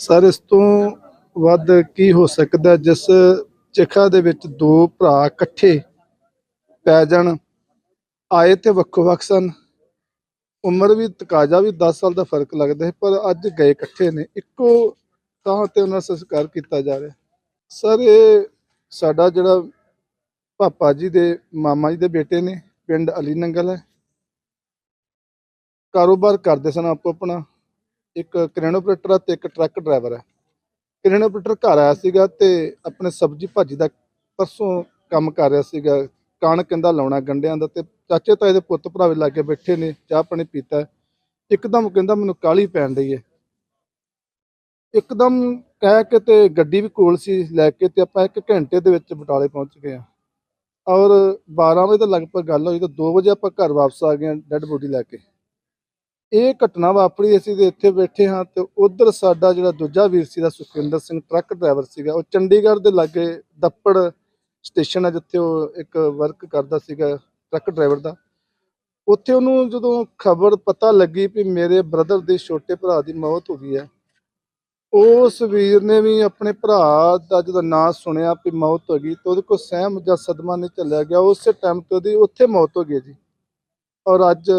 Sir, ਇਸ ਤੋਂ ਵੱਧ ਕੀ ਹੋ ਸਕਦਾ ਜਿਸ ਚਿਖਾ ਦੇ ਵਿੱਚ ਦੋ ਭਰਾ ਇਕੱਠੇ ਪੈ ਜਾਣ, ਆਏ ਤੇ ਵੱਖੋ ਵੱਖ ਸਨ? ਉਮਰ ਵੀ, ਤਕਾਜ਼ਾ ਵੀ 10 ਸਾਲ ਦਾ ਫ਼ਰਕ ਲੱਗਦਾ ਹੈ, ਪਰ ਅੱਜ ਗਏ ਇਕੱਠੇ ਨੇ। ਇੱਕੋ ਥਾਂ ਤੇ ਉਹਨਾਂ ਦਾ ਸੰਸਕਾਰ ਕੀਤਾ ਜਾ ਰਿਹਾ ਸਰ, ਇਹ ਸਾਡਾ ਜਿਹੜਾ ਪਾਪਾ ਜੀ ਦੇ ਮਾਮਾ ਜੀ ਦੇ ਬੇਟੇ ਨੇ, ਪਿੰਡ ਅਲੀ ਨੰਗਲ ਹੈ। ਕਾਰੋਬਾਰ ਕਰਦੇ ਸਨ ਆਪੋ ਆਪਣਾ ਇੱਕ ਕ੍ਰੇਨ ਆਪਰੇਟਰ ਆ ਤੇ ਇੱਕ ਟਰੱਕ ਡਰਾਈਵਰ ਹੈ ਕ੍ਰੇਨ ਆਪਰੇਟਰ ਘਰ ਆਇਆ ਸੀਗਾ ਤੇ ਆਪਣੇ ਸਬਜ਼ੀ ਭਾਜੀ ਦਾ ਪਰਸੋਂ ਕੰਮ ਕਰ ਰਿਹਾ ਸੀਗਾ ਕਣਕ ਕਹਿੰਦਾ ਲਾਉਣਾ ਗੰਡਿਆਂ ਦਾ ਤੇ ਚਾਚੇ ਤਾਏ ਦੇ ਪੁੱਤ ਭਰਾਵੇ ਲਾਗੇ ਬੈਠੇ ਨੇ, ਚਾਹ ਪਾਣੀ ਪੀਤਾ। ਇੱਕਦਮ ਕਹਿੰਦਾ ਮੈਨੂੰ ਕਾਲੀ ਪੈਣ ਰਹੀ ਹੈ ਇੱਕਦਮ ਕਹਿ ਕੇ ਤੇ ਗੱਡੀ ਵੀ ਕੋਲ ਸੀ ਲੈ ਕੇ ਤੇ ਆਪਾਂ ਇੱਕ ਘੰਟੇ ਦੇ ਵਿੱਚ ਬਟਾਲੇ ਪਹੁੰਚ ਗਏ ਆ ਔਰ 12 ਵਜੇ ਦਾ ਲਗਭਗ ਗੱਲ ਹੋਈ ਤਾਂ 2 ਵਜੇ ਆਪਾਂ ਘਰ ਵਾਪਸ ਆ ਗਏ ਡੈੱਡ ਬੋਡੀ ਲੈ ਕੇ। ਇਹ ਘਟਨਾ ਵਾਪਰੀ, ਅਸੀਂ ਤੇ ਇੱਥੇ ਬੈਠੇ ਹਾਂ ਤੇ ਉਧਰ ਸਾਡਾ ਜਿਹੜਾ ਦੂਜਾ ਵੀਰ ਸੀਗਾ ਦਾ ਸੁਖਵਿੰਦਰ ਸਿੰਘ, ਟਰੱਕ ਡਰਾਈਵਰ ਸੀਗਾ, ਉਹ ਚੰਡੀਗੜ੍ਹ ਦੇ ਲਾਗੇ ਦੱਪੜ ਸਟੇਸ਼ਨ ਹੈ ਜਿੱਥੇ ਉਹ ਇੱਕ ਵਰਕ ਕਰਦਾ ਸੀਗਾ, ਟਰੱਕ ਡਰਾਈਵਰ ਦਾ। ਉੱਥੇ ਉਹਨੂੰ ਜਦੋਂ ਖਬਰ ਪਤਾ ਲੱਗੀ ਵੀ ਮੇਰੇ ਬ੍ਰਦਰ ਦੇ ਛੋਟੇ ਭਰਾ ਦੀ ਮੌਤ ਹੋ ਗਈ ਹੈ, ਉਸ ਵੀਰ ਨੇ ਵੀ ਆਪਣੇ ਭਰਾ ਦਾ ਜਦੋਂ ਨਾਂ ਸੁਣਿਆ ਵੀ ਮੌਤ ਹੋ ਗਈ, ਤਾਂ ਉਹਦੇ ਕੋਲ ਸਹਿਮ ਜਾਂ ਸਦਮਾ ਨਹੀਂ ਚੱਲਿਆ ਗਿਆ। ਉਸੇ ਟਾਈਮ ਤੇ ਉਹਦੀ ਉੱਥੇ ਮੌਤ ਹੋ ਗਈ ਜੀ। ਔਰ ਅੱਜ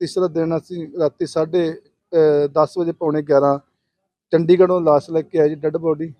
ਤੀਸਰਾ ਦਿਨ ਅਸੀਂ ਰਾਤੀ 10:30 ਵਜੇ ਪੌਣੇ 11 ਚੰਡੀਗੜ੍ਹੋਂ ਲਾਸ਼ ਲੈ ਕੇ ਆਏ ਜੀ, ਡੈੱਡ ਬੋਡੀ।